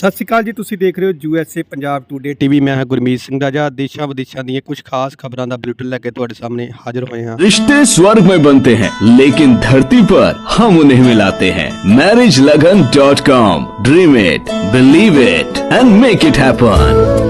ਸਤਿ ਸ਼੍ਰੀ ਅਕਾਲ ਜੀ ਤੁਸੀਂ ਦੇਖ ਰਹੇ ਹੋ ਯੂਐਸਏ ਪੰਜਾਬ ਟੂਡੇ ਟੀਵੀ ਮੈਂ ਹਾਂ ਗੁਰਮੀਤ ਸਿੰਘ ਰਾਜਾ ਦੇਸ਼ਾਂ ਵਿਦੇਸ਼ਾਂ ਦੀਆਂ ਕੁਝ ਖਾਸ ਖਬਰਾਂ ਦਾ ਬੁਲੇਟਿਨ ਲੈ ਕੇ ਤੁਹਾਡੇ ਸਾਹਮਣੇ ਹਾਜ਼ਰ ਹੋਏ ਹਾਂ रिश्ते स्वर्ग में बनते हैं लेकिन धरती पर हम उन्हें मिलाते हैं marriage Lagan dot com dream it believe it and make it happen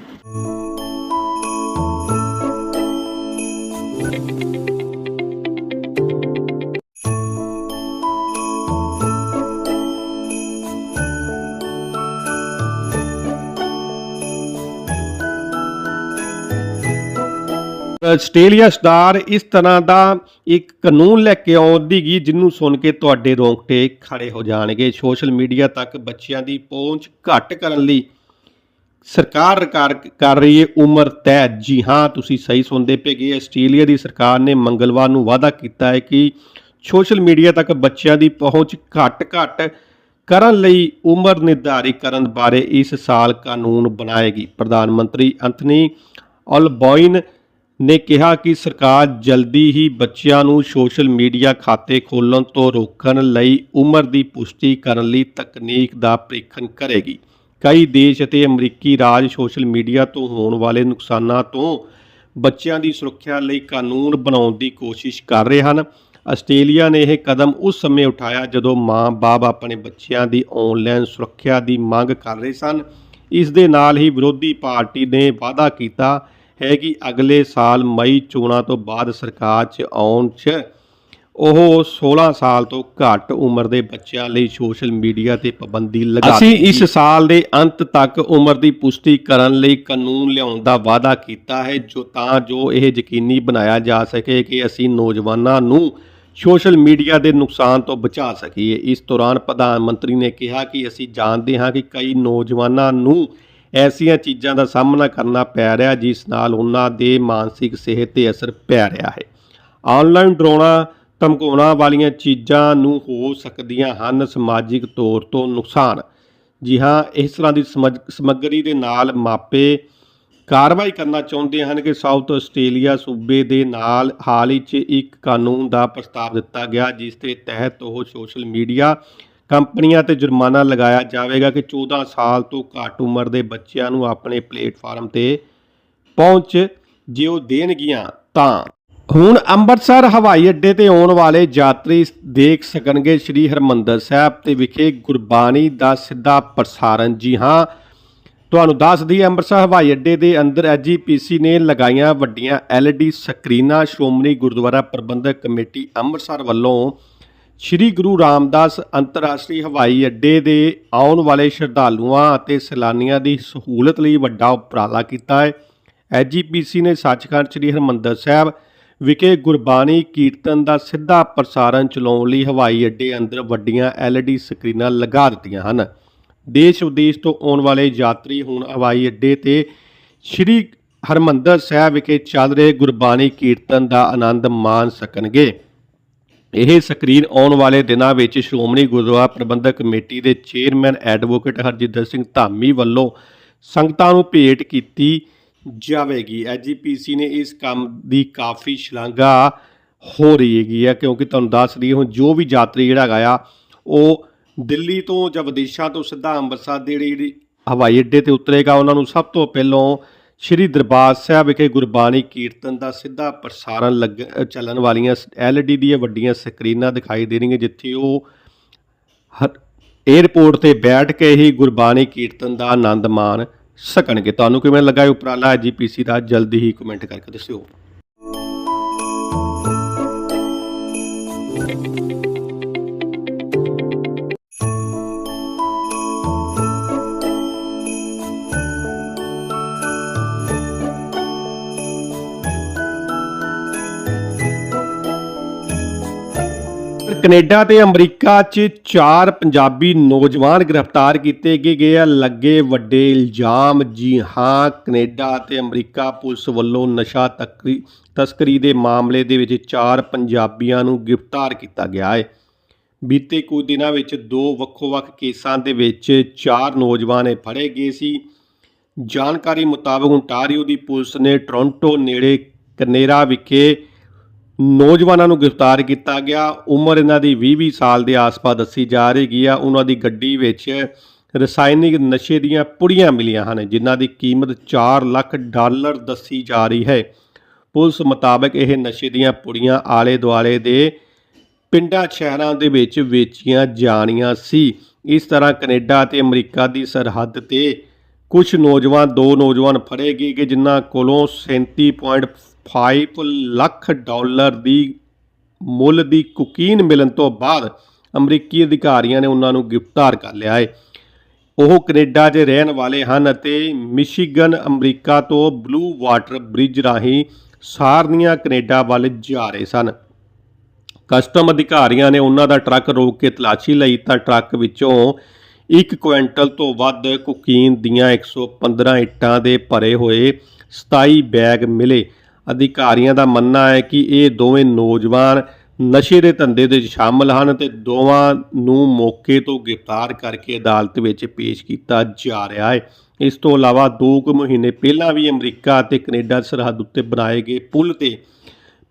Australia star ਇਸ ਤਰ੍ਹਾਂ ਦਾ ਇੱਕ ਕਾਨੂੰਨ ਲੈ ਕੇ ਆਉਂਦੀਗੀ ਜਿਹਨੂੰ ਸੁਣ ਕੇ ਤੁਹਾਡੇ ਰੋਂਗਟੇ ਖੜੇ ਹੋ ਜਾਣਗੇ। ਸੋਸ਼ਲ ਮੀਡੀਆ ਤੱਕ ਬੱਚਿਆਂ ਦੀ ਪਹੁੰਚ ਘੱਟ ਕਰਨ ਲਈ ਸਰਕਾਰ ਕਰ ਰਹੀ ਹੈ ਉਮਰ ਤੈਅ ਜੀ ਹਾਂ, ਤੁਸੀਂ ਸਹੀ ਸੁਣਦੇ ਪਏਗੇ ਆਸਟ੍ਰੇਲੀਆ ਦੀ ਸਰਕਾਰ ਨੇ ਮੰਗਲਵਾਰ ਨੂੰ ਵਾਅਦਾ ਕੀਤਾ ਹੈ ਕਿ ਸੋਸ਼ਲ ਮੀਡੀਆ ਤੱਕ ਬੱਚਿਆਂ ਦੀ ਪਹੁੰਚ ਘੱਟ ਘੱਟ ਕਰਨ ਲਈ ਉਮਰ ਨਿਰਧਾਰਿਤ ਕਰਨ ਬਾਰੇ ਇਸ ਸਾਲ ਕਾਨੂੰਨ ਬਣਾਏਗੀ। ਪ੍ਰਧਾਨ ਮੰਤਰੀ ਅੰਥਨੀ ਅਲਬੋਇਨ ਨੇ ਕਿਹਾ ਕਿ ਸਰਕਾਰ ਜਲਦੀ ਹੀ ਬੱਚਿਆਂ ਨੂੰ ਸੋਸ਼ਲ ਮੀਡੀਆ ਖਾਤੇ ਖੋਲ੍ਹਣ ਤੋਂ ਰੋਕਣ ਲਈ ਉਮਰ ਦੀ ਪੁਸ਼ਟੀ ਕਰਨ ਲਈ ਤਕਨੀਕ ਦਾ ਪ੍ਰੀਖਣ ਕਰੇਗੀ। ਕਈ ਦੇਸ਼ ਅਤੇ ਅਮਰੀਕੀ ਰਾਜ ਸੋਸ਼ਲ ਮੀਡੀਆ ਤੋਂ ਹੋਣ ਵਾਲੇ ਨੁਕਸਾਨਾਂ ਤੋਂ ਬੱਚਿਆਂ ਦੀ ਸੁਰੱਖਿਆ ਲਈ ਕਾਨੂੰਨ ਬਣਾਉਣ ਦੀ ਕੋਸ਼ਿਸ਼ ਕਰ ਰਹੇ ਹਨ। ਆਸਟ੍ਰੇਲੀਆ ਨੇ ਇਹ ਕਦਮ ਉਸ ਸਮੇਂ ਉਠਾਇਆ ਜਦੋਂ ਮਾਂ-ਬਾਪ ਆਪਣੇ ਬੱਚਿਆਂ ਦੀ ਆਨਲਾਈਨ ਸੁਰੱਖਿਆ ਦੀ ਮੰਗ ਕਰ ਰਹੇ ਸਨ। ਇਸ ਦੇ ਨਾਲ ਹੀ ਵਿਰੋਧੀ ਪਾਰਟੀ ਨੇ ਵਾਅਦਾ ਕੀਤਾ ਹੈ ਕਿ ਅਗਲੇ ਸਾਲ ਮਈ ਚੋਣਾਂ ਤੋਂ ਬਾਅਦ ਸਰਕਾਰ 'ਚ ਆਉਣ 'ਚ ਉਹ 16 ਸਾਲ ਤੋਂ ਘੱਟ ਉਮਰ ਦੇ ਬੱਚਿਆਂ ਲਈ ਸੋਸ਼ਲ ਮੀਡੀਆ ਤੇ ਪਾਬੰਦੀ ਲਗਾ ਅਸੀਂ ਇਸ ਸਾਲ ਦੇ ਅੰਤ ਤੱਕ ਉਮਰ ਦੀ ਪੁਸ਼ਟੀ ਕਰਨ ਲਈ ਕਾਨੂੰਨ ਲਿਆਉਣ ਦਾ ਵਾਅਦਾ ਕੀਤਾ ਹੈ ਜੋ ਤਾਂ ਜੋ ਇਹ ਯਕੀਨੀ ਬਣਾਇਆ ਜਾ ਸਕੇ ਕਿ ਅਸੀਂ ਨੌਜਵਾਨਾਂ ਨੂੰ ਸੋਸ਼ਲ ਮੀਡੀਆ ਦੇ ਨੁਕਸਾਨ ਤੋਂ ਬਚਾ ਸਕੀਏ। ਇਸ ਦੌਰਾਨ ਪ੍ਰਧਾਨ ਮੰਤਰੀ ਨੇ ਕਿਹਾ ਕਿ ਅਸੀਂ ਜਾਣਦੇ ਹਾਂ ਕਿ ਕਈ ਨੌਜਵਾਨਾਂ ਨੂੰ ਐਸੀਆਂ ਚੀਜ਼ਾਂ ਦਾ ਸਾਹਮਣਾ ਕਰਨਾ ਪੈ ਰਿਹਾ ਜਿਸ ਨਾਲ ਉਹਨਾਂ ਦੇ ਮਾਨਸਿਕ ਸਿਹਤ ਤੇ ਅਸਰ ਪੈ ਰਿਹਾ ਹੈ। ਆਨਲਾਈਨ ਡਰਾਉਣਾ, ਧਮਕਾਉਣਾ ਵਾਲੀਆਂ ਚੀਜ਼ਾਂ ਨੂੰ ਹੋ ਸਕਦੀਆਂ ਹਨ ਸਮਾਜਿਕ ਤੌਰ ਤੋਂ ਨੁਕਸਾਨ। ਜੀ ਹਾਂ, ਇਸ ਤਰ੍ਹਾਂ ਦੀ ਸਮੱਗ- ਸਮੱਗਰੀ ਦੇ ਨਾਲ ਮਾਪੇ ਕਾਰਵਾਈ ਕਰਨਾ ਚਾਹੁੰਦੇ ਹਨ ਕਿ ਸਾਊਥ ਆਸਟ੍ਰੇਲੀਆ ਸੂਬੇ ਦੇ ਨਾਲ ਹਾਲ ਹੀ 'ਚ ਇੱਕ ਕਾਨੂੰਨ ਦਾ ਪ੍ਰਸਤਾਵ ਦਿੱਤਾ ਗਿਆ, ਜਿਸ ਦੇ ਤਹਿਤ ਉਹ ਸੋਸ਼ਲ ਮੀਡੀਆ ਕੰਪਨੀਆਂ ਤੇ ਜੁਰਮਾਨਾ ਲਗਾਇਆ ਜਾਵੇਗਾ ਕਿ 14 ਸਾਲ ਤੋਂ ਘੱਟ ਉਮਰ ਦੇ ਬੱਚਿਆਂ ਨੂੰ ਆਪਣੇ ਪਲੇਟਫਾਰਮ ਤੇ ਪਹੁੰਚ ਜੇ ਉਹ ਦੇਣਗੀਆਂ ਤਾਂ। ਹੁਣ ਅੰਮ੍ਰਿਤਸਰ ਹਵਾਈ ਅੱਡੇ ਤੇ ਆਉਣ ਵਾਲੇ ਯਾਤਰੀ ਦੇਖ ਸਕਣਗੇ ਸ੍ਰੀ ਹਰਮੰਦਰ ਸਾਹਿਬ ਤੇ ਵਿਖੇ ਗੁਰਬਾਣੀ ਦਾ ਸਿੱਧਾ ਪ੍ਰਸਾਰਣ। ਜੀ ਹਾਂ, ਤੁਹਾਨੂੰ ਦੱਸ ਦਈਏ, ਅੰਮ੍ਰਿਤਸਰ ਹਵਾਈ ਅੱਡੇ ਦੇ ਅੰਦਰ ਐਜੀਪੀਸੀ ਨੇ ਲਗਾਈਆਂ ਵੱਡੀਆਂ LED ਸਕਰੀਨਾਂ। ਸ਼੍ਰੋਮਣੀ ਗੁਰਦੁਆਰਾ ਪ੍ਰਬੰਧਕ ਕਮੇਟੀ ਅੰਮ੍ਰਿਤਸਰ ਵੱਲੋਂ ਸ੍ਰੀ ਗੁਰੂ ਰਾਮਦਾਸ ਅੰਤਰਰਾਸ਼ਟਰੀ ਹਵਾਈ ਅੱਡੇ ਦੇ ਆਉਣ ਵਾਲੇ ਸ਼ਰਧਾਲੂਆਂ ਅਤੇ ਸੈਲਾਨੀਆਂ ਦੀ ਸਹੂਲਤ ਲਈ ਵੱਡਾ ਉਪਰਾਲਾ ਕੀਤਾ ਹੈ। ਐਜੀਪੀਸੀ ਨੇ ਸੱਚਖੰਡ ਸ੍ਰੀ ਹਰਿਮੰਦਰ ਸਾਹਿਬ ਵਿਖੇ ਗੁਰਬਾਣੀ ਕੀਰਤਨ ਦਾ ਸਿੱਧਾ ਪ੍ਰਸਾਰਣ ਚਲਾਉਣ ਲਈ ਹਵਾਈ ਅੱਡੇ ਅੰਦਰ ਵੱਡੀਆਂ LED ਸਕਰੀਨਾਂ ਲਗਾ ਦਿੱਤੀਆਂ ਹਨ। ਦੇਸ਼ ਵਿਦੇਸ਼ ਤੋਂ ਆਉਣ ਵਾਲੇ ਯਾਤਰੀ ਹੁਣ ਹਵਾਈ ਅੱਡੇ ਤੇ ਸ੍ਰੀ ਹਰਮੰਦਰ ਸਾਹਿਬ ਵਿਖੇ ਚੱਲ ਰਹੇ ਗੁਰਬਾਣੀ ਕੀਰਤਨ ਦਾ ਆਨੰਦ ਮਾਣ ਸਕਣਗੇ। ਇਹ ਸਕਰੀਨ ਆਉਣ ਵਾਲੇ ਦਿਨਾਂ ਵਿੱਚ ਸ਼੍ਰੋਮਣੀ ਗੁਰਦੁਆਰਾ ਪ੍ਰਬੰਧਕ ਕਮੇਟੀ ਦੇ ਚੇਅਰਮੈਨ ਐਡਵੋਕੇਟ ਹਰਜਿੰਦਰ ਸਿੰਘ ਧਾਮੀ ਵੱਲੋਂ ਸੰਗਤਾਂ ਨੂੰ ਭੇਟ ਕੀਤੀ ਜਾਵੇਗੀ। ਐਜੀਪੀਸੀ ਨੇ ਇਸ ਕੰਮ ਦੀ ਕਾਫੀ ਸ਼ਲਾਘਾ ਹੋ ਰਹੀ ਹੈਗੀ ਆ ਕਿਉਂਕਿ ਤੁਹਾਨੂੰ ਦੱਸ ਰਹੀ ਹੁਣ ਜੋ ਵੀ ਯਾਤਰੀ ਜਿਹੜਾ ਹੈਗਾ ਆ, ਉਹ ਦਿੱਲੀ ਤੋਂ ਜਾਂ ਵਿਦੇਸ਼ਾਂ ਤੋਂ ਸਿੱਧਾ ਅੰਮ੍ਰਿਤਸਰ ਦੇ ਜਿਹੜੀ ਜਿਹੜੀ ਹਵਾਈ ਅੱਡੇ ਤੇ ਉਤਰੇਗਾ। ਉਹਨਾਂ ਨੂੰ ਸਭ ਤੋਂ ਪਹਿਲਾਂ ਸ਼੍ਰੀ ਦਰਬਾਰ ਸਾਹਿਬ ਵਿਖੇ ਗੁਰਬਾਣੀ ਕੀਰਤਨ ਦਾ ਸਿੱਧਾ ਪ੍ਰਸਾਰਣ ਲੱਗ ਚੱਲਣ ਵਾਲੀਆਂ LED ਦੀਆਂ ਵੱਡੀਆਂ ਸਕਰੀਨਾਂ ਦਿਖਾਈ ਦੇ ਰਹੀਆਂ ਜਿੱਥੇ ਉਹ ਹਰ- ਏਅਰਪੋਰਟ ਤੇ ਬੈਠ ਕੇ ਹੀ ਗੁਰਬਾਣੀ ਕੀਰਤਨ ਦਾ ਆਨੰਦ ਮਾਣ ਸਕਣਗੇ। ਤੁਹਾਨੂੰ ਕਿਵੇਂ ਲੱਗਾ ਇਹ ਉਪਰਾਲਾ? ਜੀਪੀਸੀ ਦਾ ਜਲਦੀ ਹੀ ਕਮੈਂਟ ਕਰਕੇ ਦੱਸਿਓ। ਕੈਨੇਡਾ ਤੇ ਅਮਰੀਕਾ 'ਚ ਚਾਰ ਪੰਜਾਬੀ ਨੌਜਵਾਨ ਗ੍ਰਿਫਤਾਰ ਕੀਤੇ ਗਏ ਗਏ ਆ। ਲੱਗੇ ਵੱਡੇ ਇਲਜ਼ਾਮ ਜੀ ਹਾਂ, ਕੈਨੇਡਾ ਤੇ ਅਮਰੀਕਾ ਪੁਲਿਸ ਵੱਲੋਂ ਨਸ਼ਾ ਤਕਰੀ, ਤਸਕਰੀ ਦੇ ਮਾਮਲੇ ਦੇ ਵਿੱਚ ਚਾਰ ਪੰਜਾਬੀਆਂ ਨੂੰ ਗ੍ਰਿਫਤਾਰ ਕੀਤਾ ਗਿਆ ਹੈ। ਬੀਤੇ ਕੁਝ ਦਿਨਾਂ ਵਿੱਚ ਦੋ ਵੱਖੋ-ਵੱਖ ਕੇਸਾਂ ਦੇ ਵਿੱਚ ਚਾਰ ਨੌਜਵਾਨ ਇਹ ਫੜੇ ਗਏ ਸੀ। ਜਾਣਕਾਰੀ ਮੁਤਾਬਕ ontario ਦੀ ਪੁਲਿਸ ਨੇ ਟੋਰਾਂਟੋ ਨੇੜੇ ਕਨੇਰਾ ਵਿਖੇ ਨੌਜਵਾਨਾਂ ਨੂੰ ਗ੍ਰਿਫਤਾਰ ਕੀਤਾ ਗਿਆ। ਉਮਰ ਇਹਨਾਂ ਦੀ 20-20 ਸਾਲ ਦੇ ਆਸ-ਪਾਸ ਦੱਸੀ ਜਾ ਰਹੀ ਹੈ ਉਹਨਾਂ ਦੀ ਗੱਡੀ ਵਿੱਚ ਰਸਾਇਣਿਕ ਨਸ਼ੇ ਦੀਆਂ ਪੁੜੀਆਂ ਮਿਲੀਆਂ ਹਨ, ਜਿਨ੍ਹਾਂ ਦੀ ਕੀਮਤ 4 ਲੱਖ ਡਾਲਰ ਦੱਸੀ ਜਾ ਰਹੀ ਹੈ। ਪੁਲਿਸ ਮੁਤਾਬਕ ਇਹ ਨਸ਼ੇ ਦੀਆਂ ਪੁੜੀਆਂ ਆਲੇ-ਦੁਆਲੇ ਦੇ ਪਿੰਡਾਂ, ਸ਼ਹਿਰਾਂ ਦੇ ਵਿੱਚ ਵੇਚੀਆਂ ਜਾਣੀਆਂ ਸੀ। ਇਸ ਤਰ੍ਹਾਂ ਕੈਨੇਡਾ ਅਤੇ ਅਮਰੀਕਾ ਦੀ ਸਰਹੱਦ ਤੇ ਕੁਝ ਨੌਜਵਾਨ, ਦੋ ਨੌਜਵਾਨ ਫੜੇ ਗਏ ਕਿ ਜਿਨ੍ਹਾਂ ਕੋਲੋਂ 37.5 ਲੱਖ ਡਾਲਰ ਦੀ ਮੁੱਲ ਦੀ ਕੁਕੀਨ ਮਿਲਣ ਤੋਂ ਬਾਅਦ ਅਮਰੀਕੀ ਅਧਿਕਾਰੀਆਂ ਨੇ ਉਹਨਾਂ ਨੂੰ ਗ੍ਰਿਫਤਾਰ ਕਰ ਲਿਆ ਹੈ। ਉਹ ਕੈਨੇਡਾ 'ਚ ਰਹਿਣ ਵਾਲੇ ਹਨ ਅਤੇ ਮਿਸ਼ੀਗਨ ਅਮਰੀਕਾ ਤੋਂ ਬਲੂ ਵਾਟਰ ਬ੍ਰਿਜ ਰਾਹੀਂ ਸਾਰਨੀਆਂ ਕੈਨੇਡਾ ਵੱਲ ਜਾ ਰਹੇ ਸਨ। ਕਸਟਮ ਅਧਿਕਾਰੀਆਂ ਨੇ ਉਹਨਾਂ ਦਾ ਟਰੱਕ ਰੋਕ ਕੇ ਤਲਾਸ਼ੀ ਲਈ ਤਾਂ ਟਰੱਕ ਵਿੱਚੋਂ 1 ਕੁਇੰਟਲ ਤੋਂ ਵੱਧ ਕੁਕੀਨ ਦੀਆਂ 115 ਇੱਟਾਂ ਦੇ ਭਰੇ ਹੋਏ 27 ਬੈਗ ਮਿਲੇ। ਅਧਿਕਾਰੀਆਂ ਦਾ ਮੰਨਣਾ ਹੈ ਕਿ ਇਹ ਦੋਵੇਂ ਨੌਜਵਾਨ ਨਸ਼ੇ ਦੇ ਧੰਦੇ ਦੇ ਵਿੱਚ ਸ਼ਾਮਲ ਹਨ ਤੇ ਦੋਵਾਂ ਨੂੰ ਮੌਕੇ ਤੋਂ ਗ੍ਰਿਫਤਾਰ ਕਰਕੇ ਅਦਾਲਤ ਵਿੱਚ ਪੇਸ਼ ਕੀਤਾ ਜਾ ਰਿਹਾ ਹੈ। ਇਸ ਤੋਂ ਇਲਾਵਾ 2 ਕੁ ਮਹੀਨੇ ਪਹਿਲਾਂ ਵੀ ਅਮਰੀਕਾ ਅਤੇ ਕੈਨੇਡਾ ਸਰਹੱਦ ਉੱਤੇ ਬਣਾਏ ਗਏ ਪੁਲ ਤੇ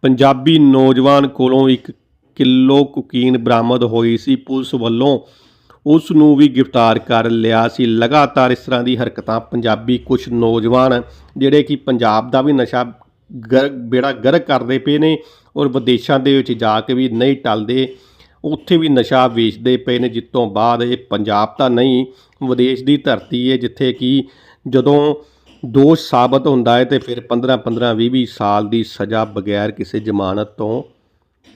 ਪੰਜਾਬੀ ਨੌਜਵਾਨ ਕੋਲੋਂ 1 ਕਿਲੋ ਕੁਕੀਨ ਬਰਾਮਦ ਹੋਈ ਸੀ। ਪੁਲਿਸ ਵੱਲੋਂ ਉਸ ਨੂੰ ਵੀ ਗ੍ਰਿਫਤਾਰ ਕਰ ਲਿਆ ਸੀ। ਲਗਾਤਾਰ ਇਸ ਤਰ੍ਹਾਂ ਦੀ ਹਰਕਤਾਂ ਪੰਜਾਬੀ ਕੁਝ ਨੌਜਵਾਨ, ਜਿਹੜੇ ਕਿ ਪੰਜਾਬ ਦਾ ਵੀ ਨਸ਼ਾ ਗਰ, ਬੇੜਾ ਗਰਕ ਕਰਦੇ ਪਏ ਨੇ ਔਰ ਵਿਦੇਸ਼ਾਂ ਦੇ ਵਿੱਚ ਜਾ ਕੇ ਵੀ ਨਹੀਂ ਟਲਦੇ। ਉੱਥੇ ਵੀ ਨਸ਼ਾ ਵੇਚਦੇ ਪਏ ਨੇ। ਜਿਸ ਤੋਂ ਬਾਅਦ ਇਹ ਪੰਜਾਬ ਤਾਂ ਨਹੀਂ, ਵਿਦੇਸ਼ ਦੀ ਧਰਤੀ ਹੈ ਜਿੱਥੇ ਕਿ ਜਦੋਂ ਦੋਸ਼ ਸਾਬਤ ਹੁੰਦਾ ਹੈ ਤੇ ਫਿਰ 15 15 20 20 ਸਾਲ ਦੀ ਸਜ਼ਾ ਬਗੈਰ ਕਿਸੇ ਜ਼ਮਾਨਤ ਤੋਂ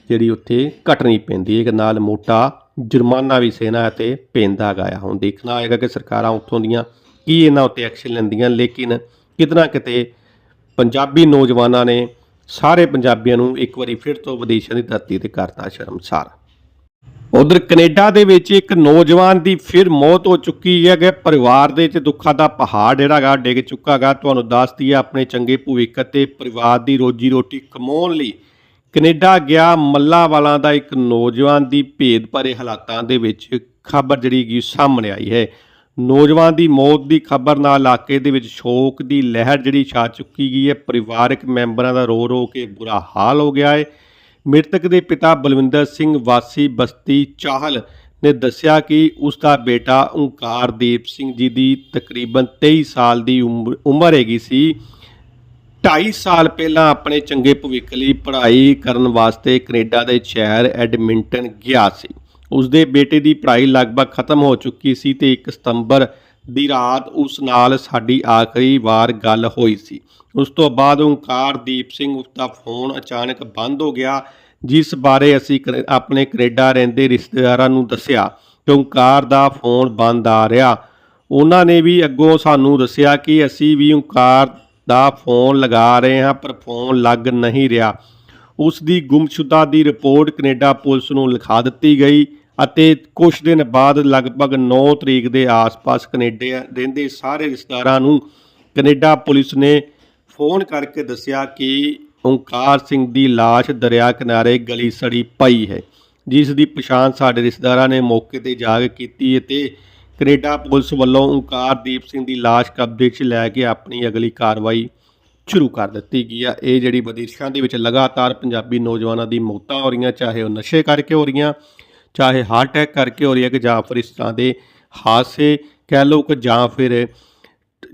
ਜਿਹੜੀ ਉੱਥੇ ਕੱਟਣੀ ਪੈਂਦੀ ਹੈ ਕਿ ਨਾਲ ਮੋਟਾ ਜੁਰਮਾਨਾ ਵੀ ਸੇਨਾ ਤੇ ਪੈਂਦਾ ਗਿਆ ਹੁਣ ਦੇਖਣਾ ਹੋਏਗਾ ਕਿ ਸਰਕਾਰਾਂ ਉੱਥੋਂ ਦੀਆਂ ਕੀ ਇਹਨਾਂ ਉੱਤੇ ਐਕਸ਼ਨ ਲੈਂਦੀਆਂ। ਲੇਕਿਨ ਕਿਤਨਾ ਕਿਤੇ ਪੰਜਾਬੀ ਨੌਜਵਾਨਾਂ ਨੇ ਸਾਰੇ ਪੰਜਾਬੀਆਂ ਨੂੰ ਇੱਕ ਵਾਰੀ ਫਿਰ ਤੋਂ ਵਿਦੇਸ਼ਾਂ ਦੀ ਧਰਤੀ ਤੇ ਕਰਤਾ ਸ਼ਰਮਸਾਰ। ਉਧਰ ਕੈਨੇਡਾ ਦੇ ਵਿੱਚ ਇੱਕ ਨੌਜਵਾਨ ਦੀ ਫਿਰ ਮੌਤ ਹੋ ਚੁੱਕੀ ਹੈ ਕਿ ਪਰਿਵਾਰ ਦੇ ਵਿੱਚ ਦੁੱਖਾਂ ਦਾ ਪਹਾੜ ਜਿਹੜਾ ਗਾ ਡਿੱਗ ਚੁੱਕਾ ਗਾ। ਤੁਹਾਨੂੰ ਦੱਸਦੀ ਹੈ ਆਪਣੇ ਚੰਗੇ ਭਵਿੱਖ ਅਤੇ ਪਰਿਵਾਰ ਦੀ ਰੋਜੀ ਰੋਟੀ ਕਮਾਉਣ ਲਈ ਕੈਨੇਡਾ ਗਿਆ। ਮੱਲਾਵਾਲਾਂ ਦਾ ਇੱਕ ਨੌਜਵਾਨ ਦੀ ਭੇਦ ਭਰੇ ਹਾਲਾਤਾਂ ਦੇ ਵਿੱਚ ਖਬਰ ਜਿਹੜੀ ਗਈ ਸਾਹਮਣੇ ਆਈ ਹੈ। ਨੌਜਵਾਨ ਦੀ ਮੌਤ ਦੀ ਖਬਰ ਨਾਲ ਇਲਾਕੇ ਦੇ ਵਿੱਚ ਸ਼ੋਕ ਦੀ ਲਹਿਰ ਜਿਹੜੀ ਛਾ ਚੁੱਕੀ ਗਈ ਹੈ। ਪਰਿਵਾਰਕ ਮੈਂਬਰਾਂ ਦਾ ਰੋ ਰੋ ਕੇ ਬੁਰਾ ਹਾਲ ਹੋ ਗਿਆ ਹੈ। ਮ੍ਰਿਤਕ ਦੇ ਪਿਤਾ ਬਲਵਿੰਦਰ ਸਿੰਘ, ਵਾਸੀ ਬਸਤੀ ਚਾਹਲ ਨੇ ਦੱਸਿਆ ਕਿ ਉਸ ਦਾ ਬੇਟਾ ਓਂਕਾਰਦੀਪ ਸਿੰਘ ਜੀ ਦੀ ਤਕਰੀਬਨ 23 ਸਾਲ ਦੀ ਉਮਰ- ਉਮਰ ਹੈਗੀ ਸੀ। 2.5 ਸਾਲ ਪਹਿਲਾਂ ਆਪਣੇ ਚੰਗੇ ਭਵਿੱਖ ਲਈ ਪੜ੍ਹਾਈ ਕਰਨ ਵਾਸਤੇ ਕੈਨੇਡਾ ਦੇ ਸ਼ਹਿਰ ਐਡਮਿੰਟਨ ਗਿਆ ਸੀ। ਉਸ ਦੇ ਬੇਟੇ ਦੀ ਪੜ੍ਹਾਈ ਲਗਭਗ ਖਤਮ ਹੋ ਚੁੱਕੀ ਸੀ ਤੇ 1 ਸਤੰਬਰ ਦੀ ਰਾਤ ਉਸ ਨਾਲ ਸਾਡੀ ਆਖਰੀ ਵਾਰ ਗੱਲ ਹੋਈ ਸੀ। ਉਸ ਤੋਂ ਬਾਅਦ ਓਂਕਾਰਦੀਪ ਸਿੰਘ ਉਸ ਦਾ ਫੋਨ ਅਚਾਨਕ ਬੰਦ ਹੋ ਗਿਆ, ਜਿਸ ਬਾਰੇ ਅਸੀਂ ਕਨੇ- ਆਪਣੇ ਕੈਨੇਡਾ ਰਹਿੰਦੇ ਰਿਸ਼ਤੇਦਾਰਾਂ ਨੂੰ ਦੱਸਿਆ ਕਿ ਓਂਕਾਰ ਦਾ ਫੋਨ ਬੰਦ ਆ ਰਿਹਾ। ਉਹਨਾਂ ਨੇ ਵੀ ਅੱਗੋਂ ਸਾਨੂੰ ਦੱਸਿਆ ਕਿ ਅਸੀਂ ਵੀ ਓਂਕਾਰ ਦਾ ਫੋਨ ਲਗਾ ਰਹੇ ਹਾਂ, ਪਰ ਫੋਨ ਲੱਗ ਨਹੀਂ ਰਿਹਾ। ਉਸ ਦੀ ਗੁੰਮਸ਼ੁਦਾ ਦੀ ਰਿਪੋਰਟ ਕੈਨੇਡਾ ਪੁਲਿਸ ਨੂੰ ਲਿਖਾ ਦਿੱਤੀ ਗਈ ਅਤੇ ਕੁਝ ਦਿਨ ਬਾਅਦ ਲਗਭਗ 9 ਤਰੀਕ ਦੇ ਆਸ-ਪਾਸ ਕੈਨੇਡਾ ਰਹਿੰਦੇ ਸਾਰੇ ਰਿਸ਼ਤੇਦਾਰਾਂ ਨੂੰ ਕੈਨੇਡਾ ਪੁਲਿਸ ਨੇ ਫੋਨ ਕਰਕੇ ਦੱਸਿਆ ਕਿ ਓਂਕਾਰ ਸਿੰਘ ਦੀ ਲਾਸ਼ ਦਰਿਆ ਕਿਨਾਰੇ ਗਲੀ ਸੜੀ ਪਈ ਹੈ, ਜਿਸ ਦੀ ਪਛਾਣ ਸਾਡੇ ਰਿਸ਼ਤੇਦਾਰਾਂ ਨੇ ਮੌਕੇ ਤੇ ਜਾ ਕੇ ਕੀਤੀ ਅਤੇ ਕੈਨੇਡਾ ਪੁਲਿਸ ਵੱਲੋਂ ਓਂਕਾਰਦੀਪ ਸਿੰਘ ਦੀ ਲਾਸ਼ ਕਬਜ਼ੇ 'ਚ ਲੈ ਕੇ ਆਪਣੀ ਅਗਲੀ ਕਾਰਵਾਈ ਸ਼ੁਰੂ ਕਰ ਦਿੱਤੀ ਗਈ ਆ। ਇਹ ਜਿਹੜੀ ਵਿਦੇਸ਼ਾਂ ਦੇ ਵਿੱਚ ਲਗਾਤਾਰ ਪੰਜਾਬੀ ਨੌਜਵਾਨਾਂ ਦੀ ਮੌਤਾਂ ਹੋ ਰਹੀਆਂ, ਚਾਹੇ ਉਹ ਨਸ਼ੇ ਕਰਕੇ ਹੋ ਰਹੀਆਂ, ਚਾਹੇ ਹਾਰਟ ਅਟੈਕ ਕਰਕੇ ਹੋ ਰਹੀ ਹੈ ਕਿ ਜਾਂ ਫਿਰ ਇਸ ਤਰ੍ਹਾਂ ਦੇ ਹਾਦਸੇ ਕਹਿ ਲਓ ਕਿ ਜਾਂ ਫਿਰ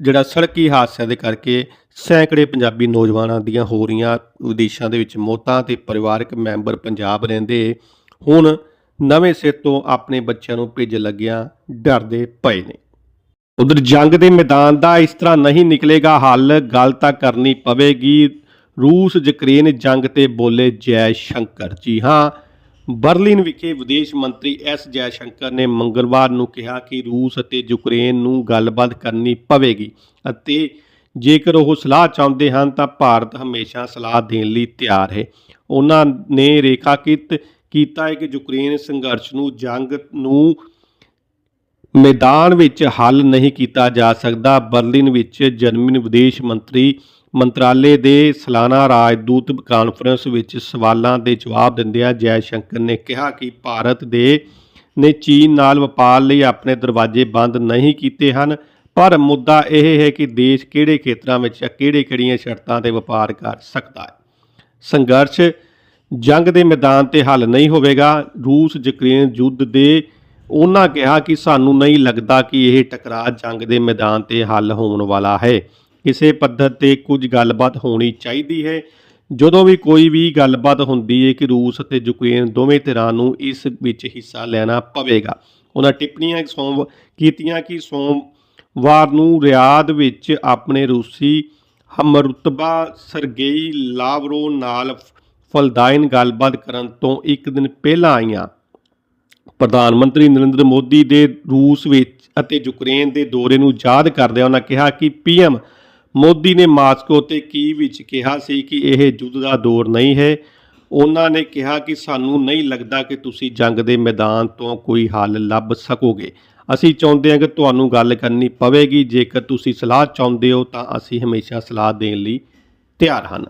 ਜਿਹੜਾ ਸੜਕੀ ਹਾਦਸਿਆਂ ਦੇ ਕਰਕੇ ਸੈਂਕੜੇ ਪੰਜਾਬੀ ਨੌਜਵਾਨਾਂ ਦੀਆਂ ਹੋ ਰਹੀਆਂ ਵਿਦੇਸ਼ਾਂ ਦੇ ਵਿੱਚ ਮੌਤਾਂ ਤੇ ਪਰਿਵਾਰਕ ਮੈਂਬਰ ਪੰਜਾਬ ਰਹਿੰਦੇ। ਹੁਣ ਨਵੇਂ ਸਿਰ ਤੋਂ ਆਪਣੇ ਬੱਚਿਆਂ ਨੂੰ ਭੇਜ ਲੱਗਿਆਂ ਡਰਦੇ ਪਏ ਨੇ। ਉਧਰ ਜੰਗ ਦੇ ਮੈਦਾਨ ਦਾ ਇਸ ਤਰ੍ਹਾਂ ਨਹੀਂ ਨਿਕਲੇਗਾ, ਹੱਲ ਗੱਲ ਤਾਂ ਕਰਨੀ ਪਵੇਗੀ। ਰੂਸ, ਯੂਕਰੇਨ ਜੰਗ ਤੇ ਬੋਲੇ ਜੈ ਸ਼ੰਕਰ। ਜੀ ਹਾਂ, ਬਰਲਿਨ ਵਿਖੇ ਵਿਦੇਸ਼ ਮੰਤਰੀ ਐਸ ਜੈ ਸ਼ੰਕਰ ਨੇ ਮੰਗਲਵਾਰ ਨੂੰ ਕਿਹਾ ਕਿ ਰੂਸ ਅਤੇ ਯੂਕਰੇਨ ਨੂੰ ਗੱਲਬਾਤ ਕਰਨੀ ਪਵੇਗੀ ਅਤੇ ਜੇਕਰ ਉਹ ਸਲਾਹ ਚਾਹੁੰਦੇ ਹਨ ਤਾਂ ਭਾਰਤ ਹਮੇਸ਼ਾ ਸਲਾਹ ਦੇਣ ਲਈ ਤਿਆਰ ਹੈ। ਉਹਨਾਂ ਨੇ ਰੇਖਾਕਿਤ ਕੀਤਾ ਹੈ ਕਿ ਯੂਕਰੇਨ ਸੰਘਰਸ਼ ਨੂੰ, ਜੰਗ ਨੂੰ ਮੈਦਾਨ ਵਿੱਚ ਹੱਲ ਨਹੀਂ ਕੀਤਾ ਜਾ ਸਕਦਾ। ਬਰਲਿਨ ਵਿੱਚ ਜਰਮਨ ਵਿਦੇਸ਼ ਮੰਤਰੀ ਮੰਤਰਾਲੇ ਦੇ ਸਾਲਾਨਾ ਰਾਜਦੂਤ ਕਾਨਫਰੰਸ ਵਿੱਚ ਸਵਾਲਾਂ ਦੇ ਜਵਾਬ ਦਿੰਦਿਆਂ ਜੈ ਸ਼ੰਕਰ ਨੇ ਕਿਹਾ ਕਿ ਭਾਰਤ ਦੇ ਨੇ ਚੀਨ ਨਾਲ ਵਪਾਰ ਲਈ ਆਪਣੇ ਦਰਵਾਜ਼ੇ ਬੰਦ ਨਹੀਂ ਕੀਤੇ ਹਨ। ਪਰ ਮੁੱਦਾ ਇਹ ਹੈ ਕਿ ਦੇਸ਼ ਕਿਹੜੇ ਖੇਤਰਾਂ ਵਿੱਚ ਕਿਹੜੇ-ਕਿਹੜੀਆਂ ਸ਼ਰਤਾਂ ਤੇ ਵਪਾਰ ਕਰ ਸਕਦਾ ਹੈ। ਸੰਘਰਸ਼ ਜੰਗ ਦੇ ਮੈਦਾਨ ਤੇ ਹੱਲ ਨਹੀਂ ਹੋਵੇਗਾ। ਰੂਸ ਯੂਕਰੇਨ ਯੁੱਧ ਦੇ ਉਹਨਾਂ ਕਿਹਾ ਕਿ ਸਾਨੂੰ ਨਹੀਂ ਲੱਗਦਾ ਕਿ ਇਹ ਟਕਰਾਅ ਜੰਗ ਦੇ ਮੈਦਾਨ ਤੇ ਹੱਲ ਹੋਣ ਵਾਲਾ ਹੈ। ਕਿਸੇ ਪੱਧਰ ਤੇ ਕੁਝ ਗੱਲਬਾਤ ਹੋਣੀ ਚਾਹੀਦੀ ਹੈ। ਜਦੋਂ ਵੀ ਕੋਈ ਵੀ ਗੱਲਬਾਤ ਹੁੰਦੀ ਹੈ ਕਿ ਰੂਸ ਅਤੇ ਯੂਕਰੇਨ ਦੋਵੇਂ ਧਿਰਾਂ ਨੂੰ ਇਸ ਵਿੱਚ ਹਿੱਸਾ ਲੈਣਾ ਪਵੇਗਾ। ਉਹਨਾਂ ਟਿੱਪਣੀਆਂ ਸੋਮ ਕੀਤੀਆਂ ਕਿ ਸੋਮਵਾਰ ਨੂੰ ਰਿਆਦ ਵਿੱਚ ਆਪਣੇ ਰੂਸੀ ਹਮਰਤਬਾ ਸਰਗੇਈ ਲਾਵਰੋ ਨਾਲ ਫਲਦਾਇਨ ਗੱਲਬਾਤ ਕਰਨ ਤੋਂ ਇੱਕ ਦਿਨ ਪਹਿਲਾਂ ਆਈਆਂ। ਪ੍ਰਧਾਨ ਮੰਤਰੀ ਨਰਿੰਦਰ ਮੋਦੀ ਦੇ ਰੂਸ ਵਿੱਚ ਅਤੇ ਯੂਕਰੇਨ ਦੇ ਦੌਰੇ ਨੂੰ ਯਾਦ ਕਰਦਿਆਂ ਉਹਨਾਂ ਕਿਹਾ ਕਿ ਪੀਐਮ ਮੋਦੀ ਨੇ ਮਾਸਕੋ ਤੇ ਕੀ ਵਿੱਚ ਕਿਹਾ ਸੀ ਕਿ ਇਹ ਯੁੱਧ ਦਾ ਦੌਰ ਨਹੀਂ ਹੈ। ਉਹਨਾਂ ਨੇ ਕਿਹਾ ਕਿ ਸਾਨੂੰ ਨਹੀਂ ਲੱਗਦਾ ਕਿ ਤੁਸੀਂ ਜੰਗ ਦੇ ਮੈਦਾਨ ਤੋਂ ਕੋਈ ਹੱਲ ਲੱਭ ਸਕੋਗੇ। ਅਸੀਂ ਚਾਹੁੰਦੇ ਹਾਂ ਕਿ ਤੁਹਾਨੂੰ ਗੱਲ ਕਰਨੀ ਪਵੇਗੀ। ਜੇਕਰ ਤੁਸੀਂ ਸਲਾਹ ਚਾਹੁੰਦੇ ਹੋ ਤਾਂ ਅਸੀਂ ਹਮੇਸ਼ਾ ਸਲਾਹ ਦੇਣ ਲਈ ਤਿਆਰ ਹਨ।